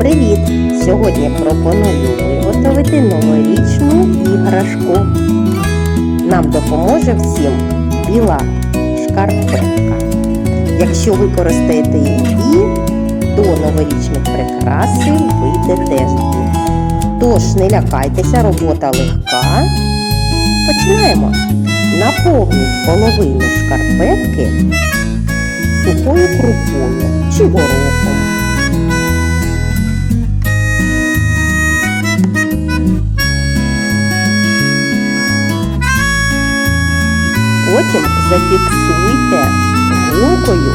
Сьогодні пропоную виготовити новорічну іграшку. Нам допоможе всім біла шкарпетка. Якщо використаєте її, то новорічних прикраси вийде теж. Тож не лякайтеся, робота легка. Починаємо. Наповніть половину шкарпетки сухою крупою чи горохом. Потім зафіксуйте гумкою,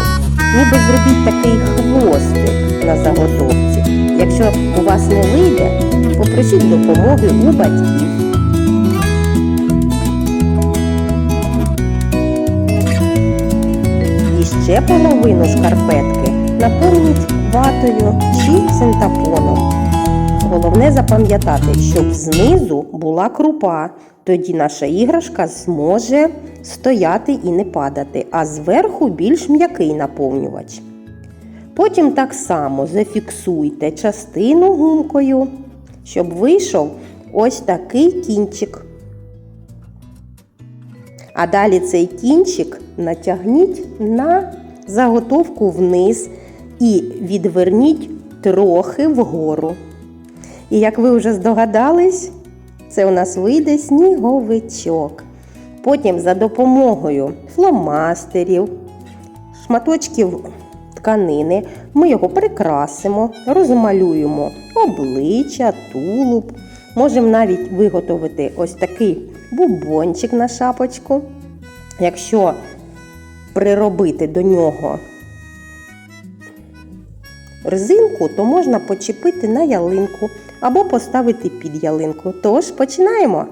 ніби зробіть такий хвостик на заготовці. Якщо у вас не вийде, попросіть допомоги у батьків. І ще половину шкарпетки наповніть ватою чи синтапоном. Головне запам'ятати, щоб знизу була крупа. Тоді наша іграшка зможе стояти і не падати, а зверху більш м'який наповнювач. Потім так само зафіксуйте частину гумкою, щоб вийшов ось такий кінчик. А далі цей кінчик натягніть на заготовку вниз і відверніть трохи вгору. І як ви вже здогадались, це у нас вийде сніговичок. Потім за допомогою фломастерів, шматочків тканини ми його прикрасимо, розмалюємо обличчя, тулуб. Можемо навіть виготовити ось такий бубончик на шапочку. Якщо приробити до нього резинку, то можна почепити на ялинку або поставити під ялинку. Тож починаємо!